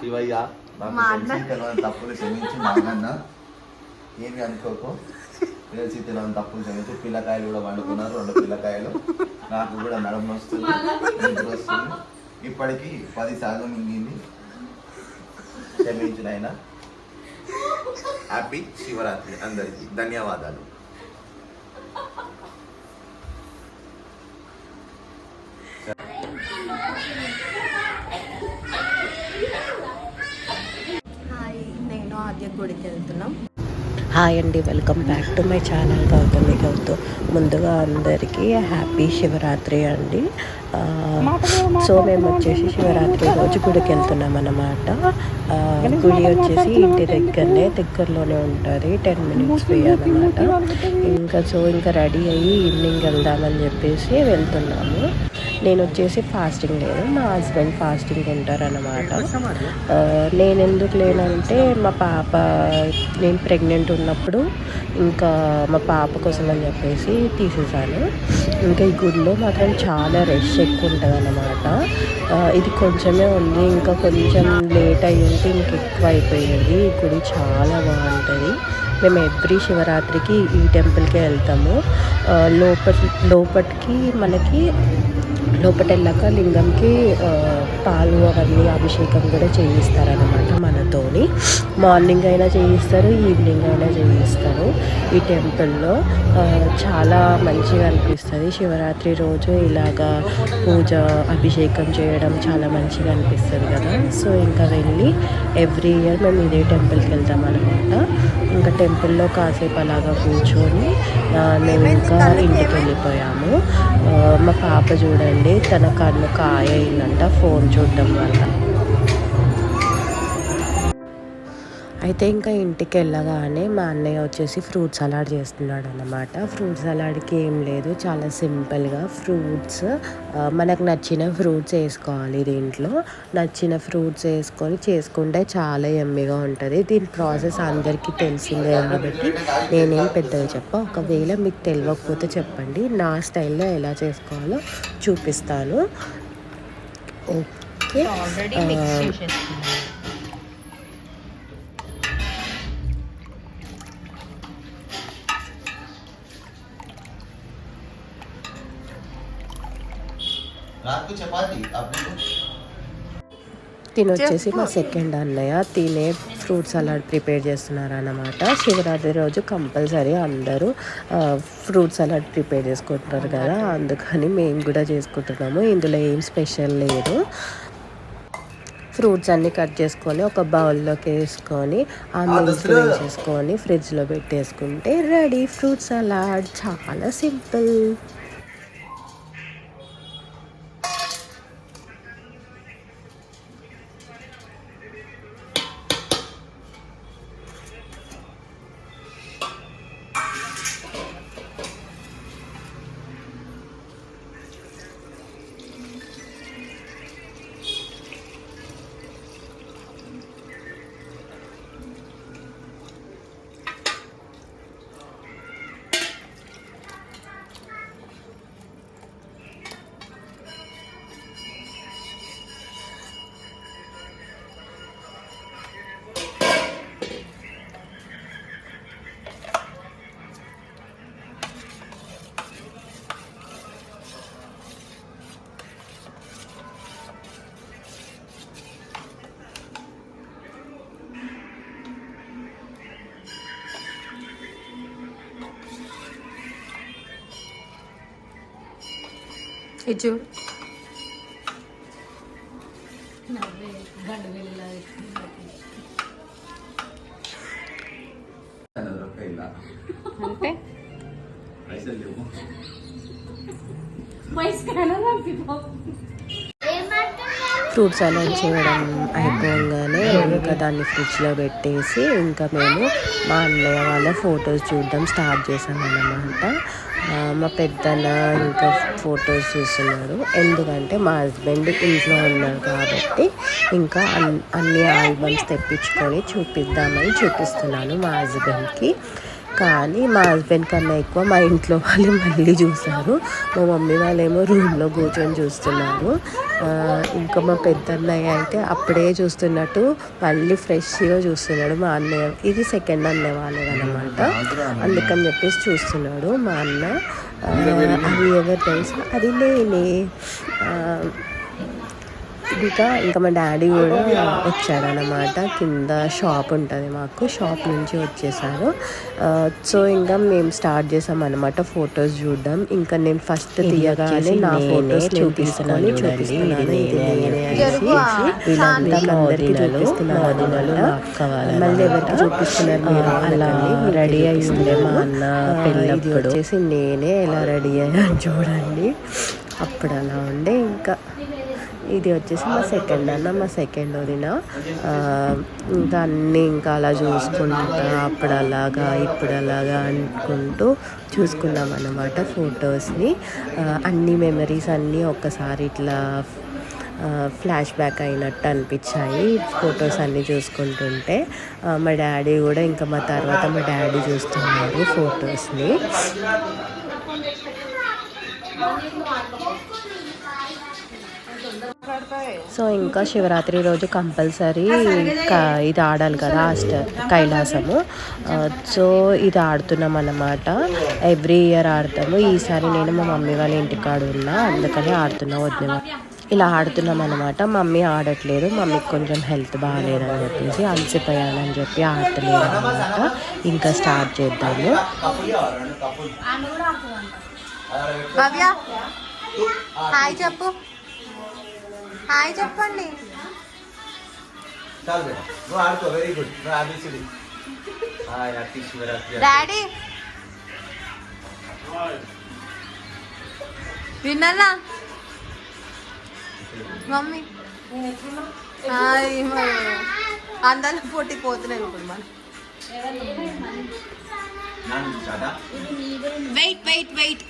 శివయ్య నాకు మా అన్న. తెలిసి తెలియని తప్పులు క్షమించి నాన్న ఏమి అనుకోకు? తెలిసి తెలియని తప్పులు క్షమించి పిల్లకాయలు కూడా వండుకున్నారు రెండు పిల్లకాయలు. నాకు కూడా నడుము వస్తుంది నిద్ర వస్తుంది ఇప్పటికి పది సార్లు మింగింది. క్షమించిన ఆయన హ్యాపీ శివరాత్రి అందరికీ. ధన్యవాదాలు. గుడికి వెళ్తున్నాం. హాయ్ అండి welcome back to my channel Gautami Gautu. ముందుగా అందరికీ హ్యాపీ శివరాత్రి అండి. సో మేము వచ్చేసి శివరాత్రి రోజు గుడికి వెళ్తున్నాం అన్నమాట. గుడి వచ్చేసి ఇంటి దగ్గరనే దగ్గరలోనే ఉంటుంది. టెన్ మినిట్స్ ఫ్రీ అనమాట ఇంకా సో ఇంకా రెడీ అయ్యి ఈవినింగ్ వెళ్దామని చెప్పేసి వెళ్తున్నాము. నేను వచ్చేసి ఫాస్టింగ్ లేదు. మా హస్బెండ్ ఫాస్టింగ్ ఉంటారన్నమాట. నేను ఎందుకు లేనంటే మా పాప నేను ప్రెగ్నెంట్ ఉన్నప్పుడు ఇంకా మా పాప కోసం అని చెప్పేసి తీసేసాను ఇంకా ఈ గుడిలో మాత్రం చాలా రష్ ఎక్కువ ఉంటుంది అన్నమాట ఇది కొంచెమే ఉంది. ఇంకా కొంచెం లేట్ అయ్యి ఉంటే ఇంక ఎక్కువ అయిపోయేది ఈ గుడి చాలా బాగుంటుంది. మేము ఎవ్రీ శివరాత్రికి ఈ టెంపుల్కే వెళ్తాము. ఆ, లోపల లోపటికి మనకి లోపటెళ్ళాక లింగంకి పాలు అవన్నీ అభిషేకం కూడా చేయిస్తారనమాట మనతోని. మార్నింగ్ అయినా చేయిస్తారు ఈవినింగ్ అయినా చేయిస్తారు. ఈ టెంపుల్లో చాలా మంచిగా అనిపిస్తుంది. శివరాత్రి రోజు ఇలాగా పూజ అభిషేకం చేయడం చాలా మంచిగా అనిపిస్తుంది కదా. సో ఇంకా వెళ్ళి ఎవ్రీ ఇయర్ మేము ఇదే టెంపుల్కి వెళ్తాం అనమాట ఇంకా టెంపుల్లో కాసేపు అలాగా కూర్చొని మేము ఇంకా ఇంటికి వెళ్ళిపోయాము. మా పాప చూడండి తన కన్ను కాయ అయిందంట ఫోన్ చూడడం వల్ల. అయితే ఇంకా ఇంటికి వెళ్ళగానే మా అన్నయ్య వచ్చేసి ఫ్రూట్ సలాడ్ చేస్తున్నాడు అన్నమాట ఫ్రూట్ సలాడ్కి ఏం లేదు చాలా సింపుల్గా ఫ్రూట్స్ మనకు నచ్చిన ఫ్రూట్స్ వేసుకోవాలి దీంట్లో. నచ్చిన ఫ్రూట్స్ వేసుకొని చేసుకుంటే చాలా ఎమ్మిగా ఉంటుంది. దీని ప్రాసెస్ అందరికీ తెలిసిందే కాబట్టి నేనేం పెద్దగా చెప్ప. ఒకవేళ మీకు తెలియకపోతే చెప్పండి. నా స్టైల్లో ఎలా చేసుకోవాలో చూపిస్తాను. ఓకే. తిని వచ్చేసి మా సెకండ్ అన్నయ్య తినే ఫ్రూట్ సలాడ్ ప్రిపేర్ చేస్తున్నారు అన్నమాట శివరాత్రి రోజు కంపల్సరీ అందరూ ఫ్రూట్ సలాడ్ ప్రిపేర్ చేసుకుంటున్నారు కదా అందుకని మేము కూడా చేసుకుంటున్నాము. ఇందులో ఏం స్పెషల్ లేదు. ఫ్రూట్స్ అన్నీ కట్ చేసుకొని ఒక బౌల్లోకి వేసుకొని ఆ మిల్క్ వేసేసుకొని ఫ్రిడ్జ్లో పెట్టేసుకుంటే రెడీ ఫ్రూట్ సలాడ్ చాలా సింపుల్ ఇది చూడు. అంటే ఫ్రూట్ సలాడ్ చేయడం అయిపోగానే ఇంకా దాన్ని ఫ్రిడ్జ్లో పెట్టేసి ఇంకా మేము మా అన్నయ్య వాళ్ళ ఫొటోస్ చూడడం స్టార్ట్ చేసామన్నమాట. ఆ, మా పెద్దన్న ఇంకా ఫొటోస్ చూస్తున్నాడు ఎందుకంటే మా హస్బెండ్ ఇంట్లో ఉన్నాడు కాబట్టి ఇంకా అన్- అన్ని ఆల్బమ్స్ తెప్పించుకొని చూపిద్దామని చూపిస్తున్నాను మా హస్బెండ్కి. కానీ మా హస్బెండ్ కన్నా ఎక్కువ మా ఇంట్లో వాళ్ళు మళ్ళీ చూసారు మా మమ్మీ వాళ్ళేమో రూమ్లో కూర్చొని చూస్తున్నారు. ఇంకా మా పెద్ద అన్నయ్య అయితే అప్పుడే చూస్తున్నట్టు మళ్ళీ ఫ్రెష్గా చూస్తున్నాడు మా అన్నయ్య. ఇది సెకండ్ అన్నయ్య వాళ్ళది అనమాట అందుకని చెప్పేసి చూస్తున్నాడు మా అన్న. అది ఎవరు తెలుసు? అది నేనే. ఇంకా ఇంకా మా డాడీ కూడా వచ్చాడనమాట కింద షాప్ ఉంటుంది మాకు. షాప్ నుంచి వచ్చేసారు. సో ఇంకా మేము స్టార్ట్ చేసాం అనమాట ఫొటోస్ చూడడం. ఇంకా నేను ఫస్ట్ తీయగానే నా ఫొటోస్ చూపిస్తున్నాను చూపిస్తున్నాను మళ్ళీ ఎవరికి చూపిస్తున్నారు అలా రెడీ అయి ఉండే మా అన్న పెళ్ళప్పుడు. వచ్చేసి నేనే ఎలా రెడీ అయ్యాను చూడండి. అప్పుడు అలా ఉండే ఇంకా. ఇది వచ్చేసి మా సెకండ్ అన్న మా సెకండ్ వదిన. ఇంకా అన్నీ ఇంకా అలా చూసుకుంటా అప్పుడు అలాగా ఇప్పుడు అలాగా అనుకుంటూ చూసుకున్నాం అన్నమాట ఫొటోస్ని. అన్ని మెమరీస్ అన్నీ ఒక్కసారి ఇట్లా ఫ్లాష్ బ్యాక్ అయినట్టు అనిపించాయి ఫొటోస్ అన్నీ చూసుకుంటుంటే. మా డాడీ కూడా ఇంకా మా తర్వాత మా డాడీ చూస్తున్నారు ఫొటోస్ని. సో ఇంకా శివరాత్రి రోజు కంపల్సరీ క- ఇది ఆడాలి కదా అష్ట కైలాసము. సో ఇది ఆడుతున్నాం అన్నమాట. ఎవ్రీ ఇయర్ ఆడతాము. ఈసారి నేను మా మమ్మీ వాళ్ళ ఇంటికాడ ఉన్నా అందుకని ఆడుతున్నా వద్దు ఇలా ఆడుతున్నాం అనమాట మమ్మీ ఆడట్లేదు. మమ్మీకి కొంచెం హెల్త్ బాగాలేదని చెప్పేసి అలసిపోయానని చెప్పి ఆడతలేదు అనమాట ఇంకా స్టార్ట్ చేద్దాము. హాయ్ చెప్పు. హాయ్ చెప్పండి. చాలు బేటా. నువ్వు ఆడుకో వెరీ గుడ్ నువ్వు హాయ్ డాడీ విన్నానా? మమ్మీ. హాయ్ అందాల పోటీ పోతున్నాయి ఇప్పుడు మనం. నాన్న చాటా? వెయిట్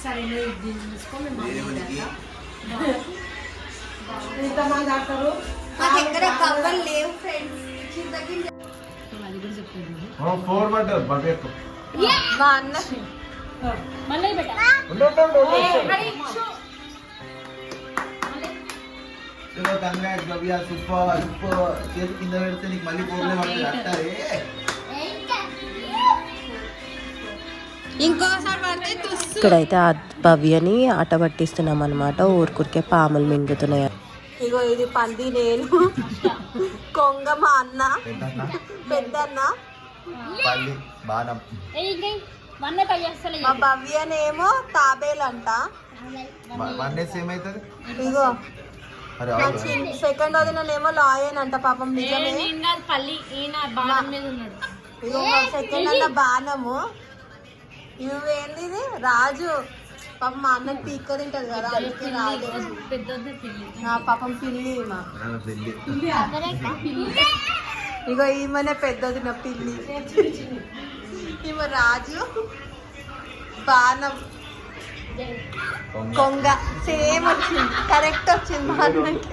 వెయిట్ వెయిట్ దేవునికి నాకు ఎక్కడ కవ్వలు లేవు ఫ్రెండ్స్ ఫోర్ పడ్డారు పడ్డేకు మా అన్న. కంగ్రాట్ గవ్య సూపర్ సూపర్ చేతి కింద పెడితే నీకు మళ్ళీ ప్రాబ్లం అవుతుంది. అట్టారే ఇంకోసారి పడితే ఇక్కడైతే ఆ భవ్యని ఆట పట్టిస్తున్నాం అనమాట ఊరికూరికే పాములు మింగుతున్నాయి. ఇగో ఇది పంది నేను. కొంగ మా అన్న. పెద్దన్న. బాణం. మా భవ్యనేమో తాబేలంట. ఇగో. సెకండ్ వదిననేమో లాయన్ అంట పాపం నిజమే. సెకండ్ అన్న బాణము. నువ్వేంది ఇది రాజు. పాపం మా అన్నకి పీక్క తింటది కదా అందుకే పిల్లి. నా పాపం పిల్లి మా ఇగో ఈమెనే పెద్దది నా పిల్లి. ఈమె రాజు. బాణం. కొంగ. కొంగ. సేమ్ వచ్చింది. కరెక్ట్ వచ్చింది మా అన్నకి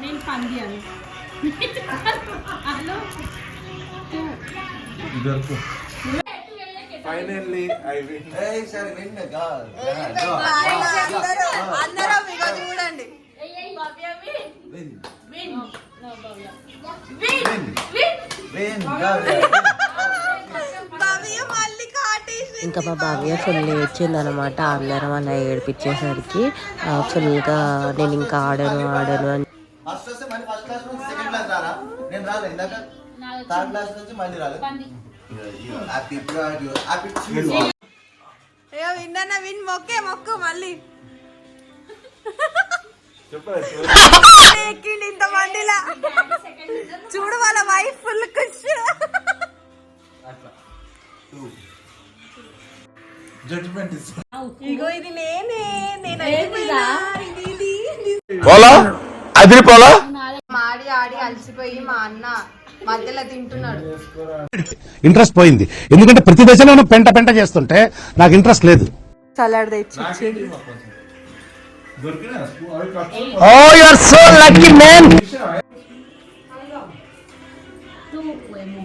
నేను పంది అని. హలో. Finally, I win. ఏయ్ సరే విన్గా. అందరూ అందరూ ఇగో చూడండి. విన్ విన్ విన్ విన్ ఇంకా మా భవ్య ఫుల్ ఏడ్చిందనమాట అందరం అలా ఏడిపించేసరికి ఫుల్గా నేను ఇంకా ఆడను ఆడను అని. ఫస్ట్ వస్తే మళ్ళీ ఫస్ట్ క్లాస్ సెకండ్ క్లాస్ రారా? నేను రాలే ఇందాక థర్డ్ క్లాస్ నుంచి మళ్ళీ రాలేదు. అయ్యో విన్నా విన్ మొక్కే మొక్కు మళ్ళీ. ఎక్కిండి ఇంత మందిలా? చూడు వాళ్ళ వైఫ్ ఫుల్ ఇస్ ఇగో ఇది నేనే నేను అయిపోయినా. అదిరిపోలా? మాడి ఆడి అలసిపోయి మా అన్న మధ్యలో తింటున్నాడు. ఇంట్రెస్ట్ పోయింది. ఎందుకంటే ప్రతి దశలోనూ పెంట పెంట చేస్తుంటే నాకు ఇంట్రెస్ట్ లేదు. సలాడ్ తెచ్చి ఓ you are so lucky man. Two ఏమో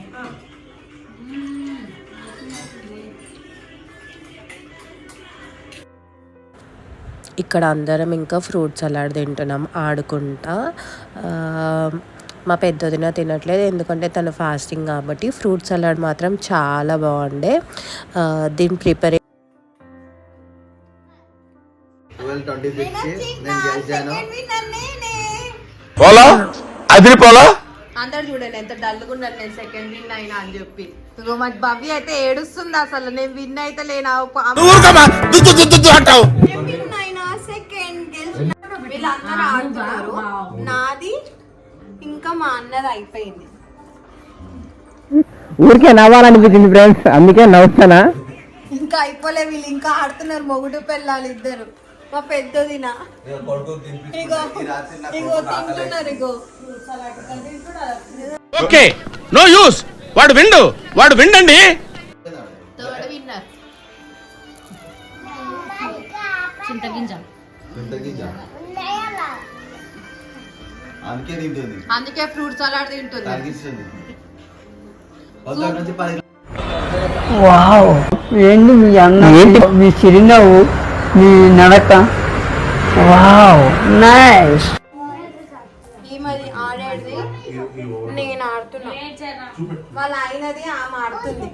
ఇక్కడ అందరం ఇంకా ఫ్రూట్ సలాడ్ తింటున్నాం ఆడుకుంటా. ఆ, మా పెద్దదిన తినట్లేదు. ఎందుకంటే తను ఫాస్టింగ్ కాబట్టి ఫ్రూట్ సలాడ్ మాత్రం చాలా బాగుండే. ఆ, దీని ప్రిపరే పోలా? అందరు చూడండి ఎంత డల్గా ఉన్నాను నేను సెకండ్ విన్ అయినా అని చెప్పి. ఇగో మా భవ్య అయితే ఏడుస్తుంది అసలు. నేను విన్ అయితే లేనా? సెకండ్ వీళ్ళందరూ ఆడుతున్నారు. నాది ఇంకా మా అన్నది అయిపోయింది. ఊరికే నవ్వాలనిపించింది ఫ్రెండ్స్ అందుకే నవ్వుతానా? ఇంకా అయిపోలే వీళ్ళు ఇంకా ఆడుతున్నారు మొగుడు పెళ్ళాలి ఇద్దరు. మా పెద్దదిన. కొడుకు ఇగో ఇగో తింటున్నారు ఇగో. Okay no use. వాడు విండు వాడు విండండి. Third winner. చింతగింజ. ఇంతకీ జా. అందుకే తింటుంది. అందుకే ఫ్రూట్ సలాడ్ తింటుంది. తగ్గిస్తుంది పొద్దున్న నుంచి పది వావ్. ఏంటి మీ అన్న? మీ చిరునవ్వు మీ నడక. వావ్. నైస్. ఈమెది ఆడేది నేను ఆడుతున్నా. వాళ్ళ ఆయనది ఆమె ఆడుతుంది.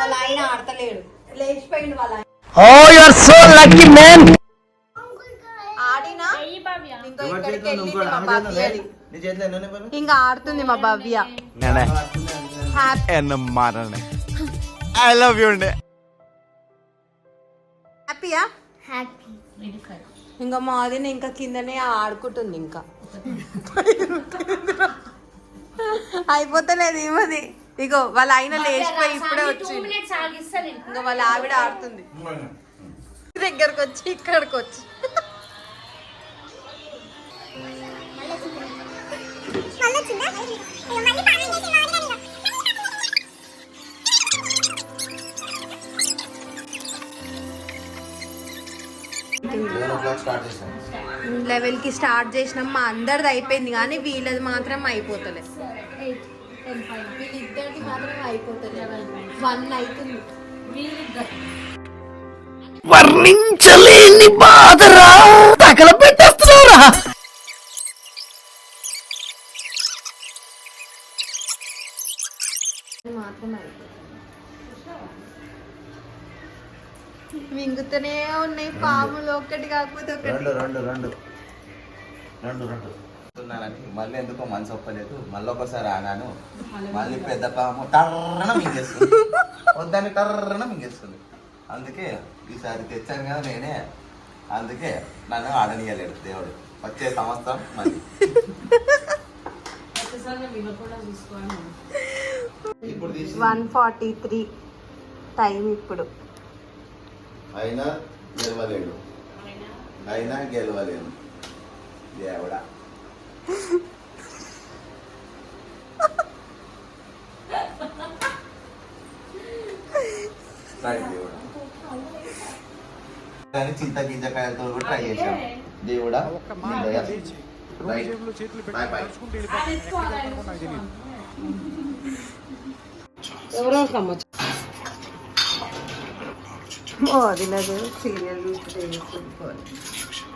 వాళ్ళ ఆయన ఆడతలేడు. లేచిపోయింది వాళ్ళ ఓ you are so lucky man ఇక్కడికి వెళ్ళింది? మా? ఇంకా ఆడుతుంది మా Bhavya happy I love you అండి హ్యాపీయా ఇంకా మాది ఇంకా కిందనే ఆడుకుంటుంది ఇంకా. అయిపోతలేదు ఏమది ఇగో వాళ్ళ ఆయన లేచిపోయి ఇప్పుడే వచ్చింది ఆగిస్తాను ఇంకా వాళ్ళ ఆవిడ ఆడుతుంది. దగ్గరకు వచ్చి ఇక్కడికి వచ్చి స్టార్ట్ లెవెల్కి స్టార్ట్ చేసినాం. మా అందరిది అయిపోయింది కానీ వీళ్ళది మాత్రం అయిపోతలేదు వీళ్ళిద్దరిది మాత్రం అయిపోతలేదు వన్ అవుతుంది వర్ణించలేని బాధరా మింగుతూనే ఉన్నాయి పాములు ఒక్కటి కాకపోతే ఒకటి రెండు రెండు రెండు. రెండు రెండు. మళ్ళీ ఎందుకో మనసు ఒప్పలేదు. మళ్ళీ ఒకసారి ఆనాను మళ్ళీ పెద్ద పాము టర్రన మింగేస్తుంది. వద్దని టర్రన మింగేస్తుంది. అందుకే ఈసారి తెచ్చాను కదా నేనే. అందుకే నన్ను ఆడనీయలేడు దేవుడు. వచ్చే సంవత్సరం మళ్ళీ. వన్ ఫార్టీ త్రీ టైం ఇప్పుడు. అయినా గెలవలేడు. అయినా? గెలవలేను దేవుడా. ట్రై దేవుడా. కానీ చింత గింజకాయలతో కూడా ట్రై చేశాను దేవుడా నీ దయ. Right. Bye bye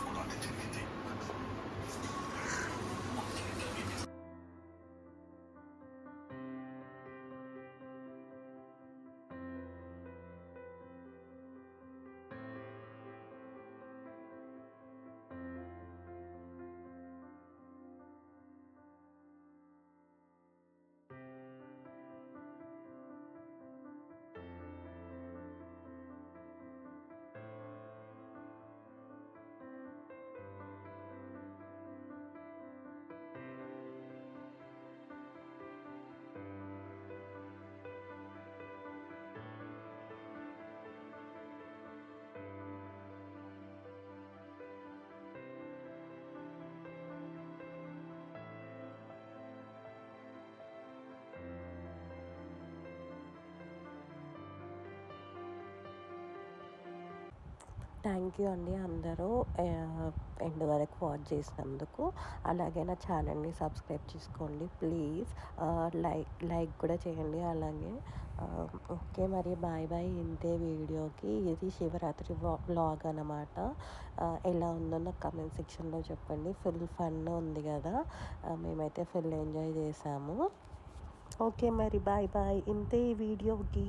thank you అండి అందరూ ఎండ్ వరకు వాచ్ చేసినందుకు. అలాగే నా ఛానల్ని సబ్స్క్రైబ్ చేసుకోండి ప్లీజ్. లైక్ లైక్ కూడా చేయండి అలాగే. ఓకే మరి బాయ్ బాయ్ ఇంతే వీడియోకి. ఇది శివరాత్రి వ్లాగ్ అనమాట ఎలా ఉందో నాకు కమెంట్ సెక్షన్లో చెప్పండి. ఫుల్ ఫన్ ఉంది కదా. మేమైతే ఫుల్ ఎంజాయ్ చేసాము. ఓకే మరి బాయ్ బాయ్ ఇంతే ఈ వీడియోకి.